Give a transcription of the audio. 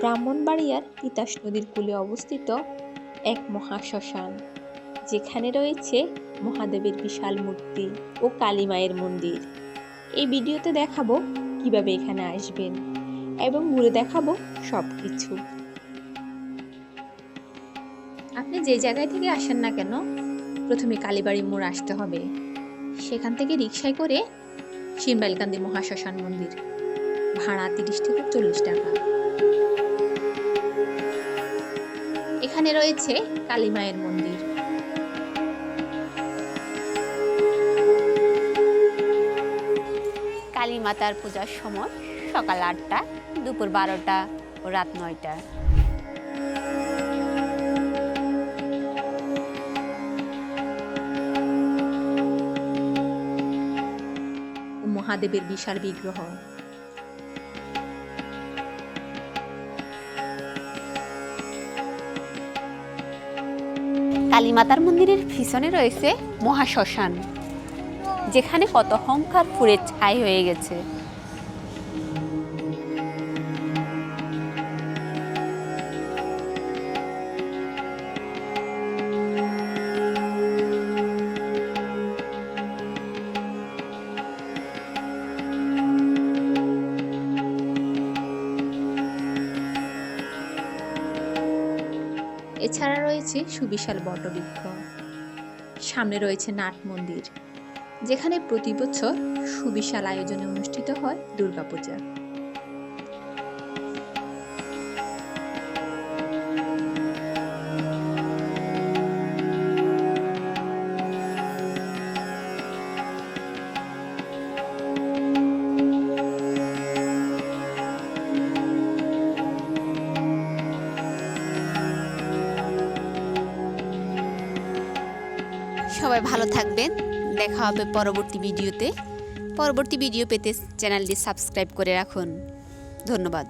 ব্রাহ্মণবাড়িয়ার তিতাস নদীর কূলে অবস্থিত এক মহাশ্মশান, যেখানে রয়েছে মহাদেবের বিশাল মূর্তি ও কালী মায়ের মন্দির। এই ভিডিওতে দেখাবো কীভাবে এখানে আসবেন এবং ঘুরে দেখাবো সব কিছু আপনি যে জায়গায় থেকে আসেন না কেন, প্রথমে কালীবাড়ি মোড় আসতে হবে। সেখান থেকে রিক্সায় করে শিমবাইলকান্দি মহাশ্মশান মন্দির, ভাড়া তিরিশ থেকে চল্লিশ টাকা। এখানে রয়েছে কালী মায়ের মন্দির। কালী মাতার পূজার সময় সকাল আটটা দুপুর বারোটা ও রাত নয়টা। মহাদেবের বিশাল বিগ্রহ। কালী মাতার মন্দিরের পিছনে রয়েছে মহাশ্মশান যেখানে কত হংকার পুড়ে ছাই হয়ে গেছে। এছাড়া রয়েছে সুবিশাল বটবৃক্ষ। সামনে রয়েছে নাট মন্দির, যেখানে প্রতি বছর সুবিশাল আয়োজনে অনুষ্ঠিত হয় দুর্গাপূজা। সবাই ভালো থাকবেন। দেখা হবে পরবর্তী ভিডিওতে। পরবর্তী ভিডিও পেতে চ্যানেলটি সাবস্ক্রাইব করে রাখুন। ধন্যবাদ।